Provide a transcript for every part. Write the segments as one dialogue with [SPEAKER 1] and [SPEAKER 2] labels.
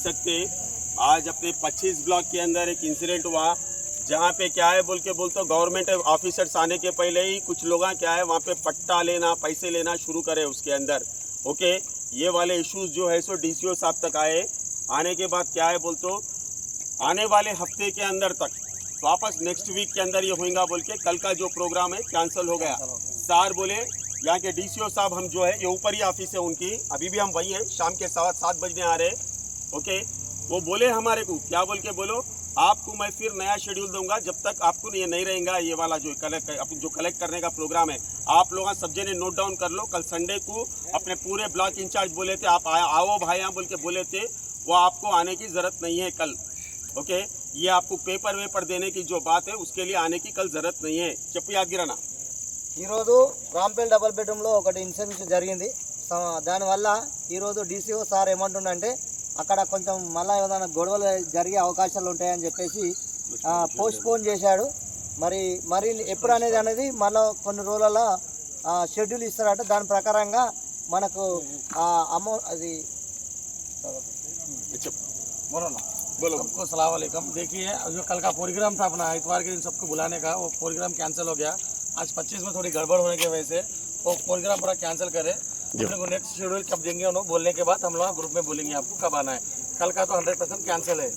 [SPEAKER 1] सकते। आज अपने 25 ब्लॉक के अंदर एक इंसिडेंट हुआ जहाँ पे क्या है बोल के बोल तो गवर्नमेंट ऑफिसर्स आने के पहले ही कुछ लोग क्या है वहाँ पे पट्टा लेना पैसे लेना शुरू करे उसके अंदर। ओके? ये वाले इश्यूज़ जो है सो डीसीओ साहब तक आए। आने के बाद क्या है बोल तो आने वाले हफ़्ते के अंदर तक वापस नेक्स्ट वीक के अंदर ये होगा बोल के कल का जो प्रोग्राम है कैंसिल हो गया। सार बोले यहाँ के डीसीओ साहब हम जो है ये ऊपर ही ऑफ़िस है उनकी अभी भी हम वही हैं शाम के सात सात बजने आ रहे हैं। ओके वो बोले हमारे को क्या बोल के बोलो आपको मैं फिर नया शेड्यूल दूंगा जब तक आपको ये नहीं रहेगा ये वाला जो कलेक्ट जो कलेक्ट करने का प्रोग्राम है आप लोग सब्जे ने नोट डाउन कर लो कल संडे को अपने पूरे ब्लॉक इंचार्ज बोले थे आप आ- आओ भाई यहाँ बोल के बोले थे वो आपको आने की ज़रूरत नहीं है कल ओके ये आपको पेपर वेपर देने की जो बात है उसके लिए आने की कल ज़रूरत नहीं है చెప్పు యాదగిరన్న
[SPEAKER 2] ఈరోజు రాంపేల్ డబల్ బెడ్రూమ్లో ఒకటి ఇన్సిడెంట్ జరిగింది స- దానివల్ల ఈరోజు డీసీఓ సార్ ఏమంటుండంటే అక్కడ కొంచెం మళ్ళీ ఏదైనా గొడవలు జరిగే అవకాశాలు ఉంటాయని చెప్పేసి పోస్ట్ పోన్ చేశాడు మరి మరి ఎప్పుడు అనేది అనేది మళ్ళీ కొన్ని రోజులలో షెడ్యూల్ ఇస్తారట దాని ప్రకారంగా మనకు అమౌ అది
[SPEAKER 1] చెప్పు
[SPEAKER 3] बोलो ना
[SPEAKER 1] बोलो
[SPEAKER 3] सबको सलाम वालेकुम देखिए जो कल का प्रोग्राम था अपना इतवार के दिन सबको बुलाने का वो प्रोग्राम कैंसिल हो गया आज 25 में थोड़ी गड़बड़ होने की वजह से वो प्रोग्राम पूरा कैंसिल करे अपने को नेक्स्ट शेड्यूल कब देंगे उन्होंने बोलने के बाद हम लोग ग्रुप में बोलेंगे आपको कब आना है कल का तो हंड्रेड परसेंट कैंसिल है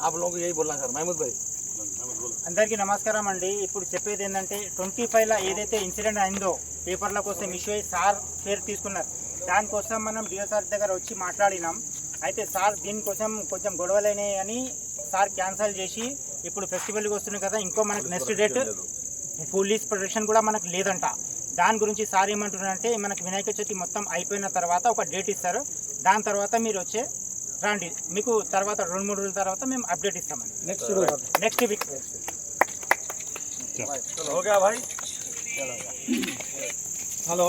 [SPEAKER 3] आप लोगों को यही बोलना सर महमूद भाई
[SPEAKER 4] అందరికీ నమస్కారం అండి ఇప్పుడు చెప్పేది ఏంటంటే ట్వంటీ ఫైవ్లో ఏదైతే ఇన్సిడెంట్ అయిందో పేపర్ల కోసం ఇష్యూ అయ్యి సార్ పేరు తీసుకున్నారు దానికోసం మనం డిఓసార్ దగ్గర వచ్చి మాట్లాడినాం అయితే సార్ దీనికోసం కొంచెం గొడవలైనాయి అని సార్ క్యాన్సిల్ చేసి ఇప్పుడు ఫెస్టివల్కి వస్తుంది కదా ఇంకో మనకు నెక్స్ట్ డేట్ పోలీస్ ప్రొటెక్షన్ కూడా మనకు లేదంట. దాని గురించి సార్ ఏమంటున్నారంటే మనకు వినాయక చవితి మొత్తం అయిపోయిన తర్వాత ఒక డేట్ ఇస్తారు. దాని తర్వాత మీరు వచ్చే రాండి. మీకు తర్వాత రెండు మూడు రోజుల తర్వాత మేము అప్డేట్ ఇస్తామండి.
[SPEAKER 3] Next
[SPEAKER 4] next week
[SPEAKER 3] hello